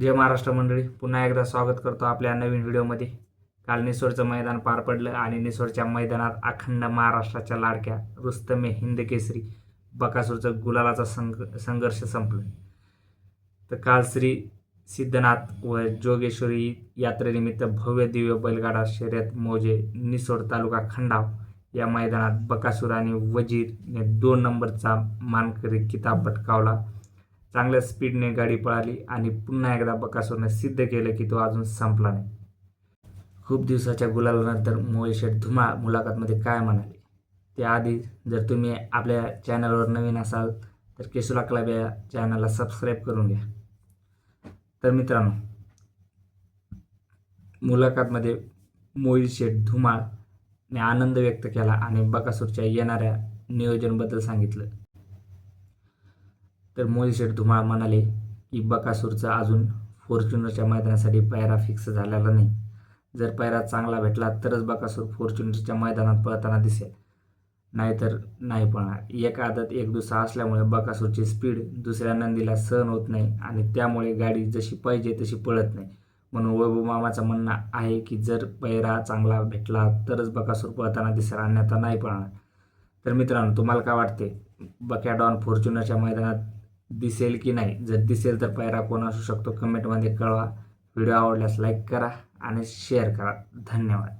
जय महाराष्ट्र मंडळी. पुन्हा एकदा स्वागत करतो आपल्या नवीन व्हिडिओमध्ये. काल निसोडचं मैदान पार पडलं आणि निसोडच्या मैदानात अखंड महाराष्ट्राच्या लाडक्या रुस्तमे हिंद केसरी बकासूरचं गुलालाचा संघ संघर्ष संपलं. तर काल श्री सिद्धनाथ व जोगेश्वरी यात्रेनिमित्त भव्य दिव्य बैलगाडा शर्यत मोजे निसोड तालुका खंडाव या मैदानात बकासूर आणि वजीर या दोन नंबरचा मानकरी किताब पटकावला. चांगल्या स्पीडने गाडी पळाली आणि पुन्हा एकदा बकासूरने सिद्ध केलं की तो अजून संपला नाही. खूप दिवसाच्या गुलालानंतर मोळे शेठ धुमाळ मुलाखतमध्ये काय म्हणाले? त्याआधी जर तुम्ही आपल्या चॅनलवर नवीन असाल तर केसुला क्लब या चॅनलला सबस्क्राईब करून घ्या. तर मित्रांनो मुलाखतमध्ये मोहित शेठ धुमाळने आनंद व्यक्त केला आणि बकासूरच्या येणाऱ्या नियोजनबद्दल सांगितलं. तर मोहिशेठ धुमाळ म्हणाले की बकासूरचा अजून फॉर्च्युनरच्या मैदानासाठी पायरा फिक्स झालेला नाही. जर पायरा चांगला भेटला तरच बकासूर फॉर्च्युनरच्या मैदानात पळताना दिसेल. नाहीतर नाही पळणार. एक आदत एक दुसरा असल्यामुळे बकासूरची स्पीड दुसऱ्या नंदीला सहन होत नाही आणि त्यामुळे गाडी जशी पाहिजे तशी पळत नाही. म्हणून वैभव मामाचं म्हणणं आहे की जर पैरा चांगला भेटला तरच बकासूर पळताना दिसेल अन्यथा नाही पळणार. तर मित्रांनो तुम्हाला काय वाटते? बकॅडॉन फॉर्च्युनरच्या मैदानात दिसेल की नाही. जर दिसेल तर पायरा कोण असू शकतो कमेंटमध्ये कळवा. व्हिडिओ आवडल्यास लाईक करा आणि शेअर करा. धन्यवाद.